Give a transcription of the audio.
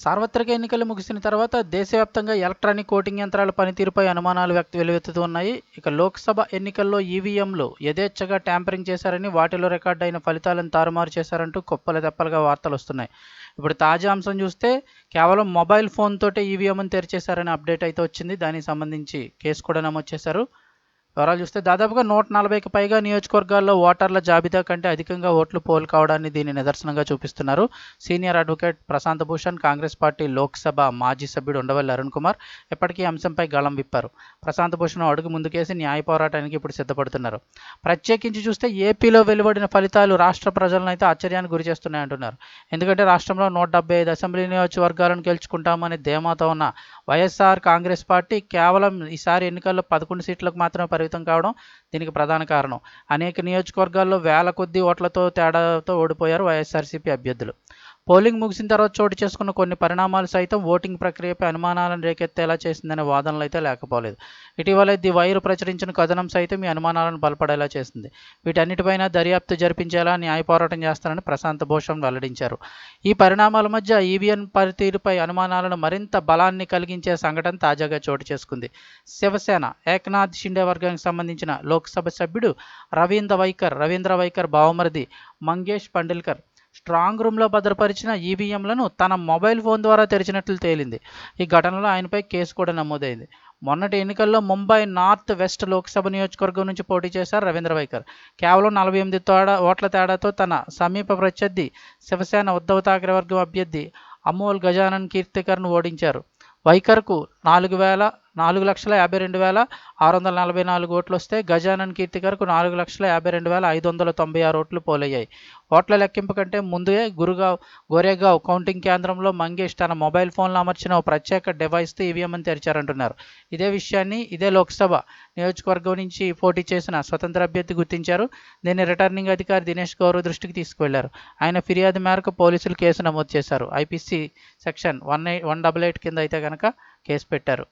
సార్వత్రిక ఎన్నికలు ముగిసిన తర్వాత దేశవ్యాప్తంగా ఎలక్ట్రానిక్ ఓటింగ్ యంత్రాల పనితీరుపై అనుమానాలు వ్యక్త వెలువెత్తుతూ ఉన్నాయి. ఇక లోక్సభ ఎన్నికల్లో ఈవీఎంలు యథేచ్ఛగా ట్యాంపరింగ్ చేశారని వాటిలో రికార్డైన అయిన ఫలితాలను తారుమారు చేశారంటూ కుప్పల తెప్పలుగా వార్తలు వస్తున్నాయి. ఇప్పుడు తాజా అంశం చూస్తే కేవలం మొబైల్ ఫోన్ తోటే ఈవీఎంను తెరిచేశారని అప్డేట్ అయితే వచ్చింది. దానికి సంబంధించి కేసు కూడా నమోదు చేశారు. వివరాలు చూస్తే దాదాపుగా నూట నలభైకి పైగా నియోజకవర్గాల్లో ఓటర్ల జాబితా కంటే అధికంగా ఓట్లు పోల్ కావడాన్ని దీన్ని నిదర్శనంగా చూపిస్తున్నారు. Senior advocate Prashant Bhushan Congress party Lok Sabha మాజీ సభ్యుడు ఉండవల్లి అరుణ్ కుమార్ ఇప్పటికీ అంశంపై గళం విప్పారు. ప్రశాంత్ భూషణ్ అడుగు ముందుకేసి న్యాయ పోరాటానికి ఇప్పుడు సిద్ధపడుతున్నారు. ప్రత్యేకించి చూస్తే ఏపీలో వెలువడిన ఫలితాలు రాష్ట్ర ప్రజలను అయితే ఆశ్చర్యానికి గురి చేస్తున్నాయంటున్నారు ఎందుకంటే రాష్ట్రంలో నూట డెబ్బై ఐదు అసెంబ్లీ నియోజకవర్గాలను గెలుచుకుంటామనే ధీమాతో ఉన్న వైఎస్ఆర్ కాంగ్రెస్ పార్టీ కేవలం ఈసారి ఎన్నికల్లో పదకొండు సీట్లకు మాత్రమే పరిమితం కావడం దీనికి ప్రధాన కారణం. అనేక నియోజకవర్గాల్లో వేల కొద్ది ఓట్లతో తేడాతో ఓడిపోయారు వైఎస్ఆర్సీపీ అభ్యర్థులు. పోలింగ్ ముగిసిన తర్వాత చోటు చేసుకున్న కొన్ని పరిణామాలు సైతం ఓటింగ్ ప్రక్రియపై అనుమానాలను రేకెత్తేలా చేసిందనే వాదనలు అయితే లేకపోలేదు. ఇటీవలే ది వైరు ప్రచురించిన కథనం సైతం ఈ అనుమానాలను బలపడేలా చేసింది. వీటన్నిటిపైన దర్యాప్తు జరిపించేలా న్యాయ పోరాటం చేస్తారని ప్రశాంత్ భూషణ్ వెల్లడించారు. ఈ పరిణామాల మధ్య ఈవీఎం పనితీరుపై అనుమానాలను మరింత బలాన్ని కలిగించే సంఘటన తాజాగా చోటు చేసుకుంది. శివసేన ఏకనాథ్ షిండే వర్గానికి సంబంధించిన లోక్సభ సభ్యుడు రవీంద్ర వైకర్ రవీంద్ర వైకర్ బావమరిది మంగేష్ పండిల్కర్ స్ట్రాంగ్ రూమ్లో భద్రపరిచిన ఈవీఎంలను తన మొబైల్ ఫోన్ ద్వారా తెరిచినట్లు తేలింది. ఈ ఘటనలో ఆయనపై కేసు కూడా నమోదైంది. మొన్నటి ఎన్నికల్లో ముంబై నార్త్ వెస్ట్ లోక్సభ నియోజకవర్గం నుంచి పోటీ చేశారు రవీంద్ర వైకర్ కేవలం నలభై ఎనిమిది తేడా ఓట్ల తేడాతో తన సమీప ప్రత్యర్థి శివసేన ఉద్ధవ్ ఠాక్రే వర్గం అభ్యర్థి అమోల్ గజానన్ కీర్తికర్ను ఓడించారు. వైఖర్కు నాలుగు వేల నాలుగు లక్షల యాభై రెండు వేల ఆరు వందల నలభై నాలుగు ఓట్లు వస్తే గజానన్ కీర్తికర్కు నాలుగు లక్షల యాభై రెండు వేల ఐదు వందల తొంభై ఆరు ఓట్లు పోలయ్యాయి. ఓట్ల లెక్కింపు కంటే ముందే గురుగావ్ గోరేగావ్ కౌంటింగ్ కేంద్రంలో మంగేష్ తన మొబైల్ ఫోన్లో అమర్చిన ఓ ప్రత్యేక డివైస్తో ఈవీఎంని తెరిచారంటున్నారు. ఇదే విషయాన్ని ఇదే లోక్సభ నియోజకవర్గం నుంచి పోటీ చేసిన స్వతంత్ర అభ్యర్థి గుర్తించారు. దీన్ని రిటర్నింగ్ అధికారి దినేష్ గౌరవ్ దృష్టికి తీసుకువెళ్ళారు. ఆయన ఫిర్యాదు మేరకు పోలీసులు కేసు నమోదు చేశారు. IPC section one eight one double eight కింద అయితే కనుక కేసు పెట్టారు.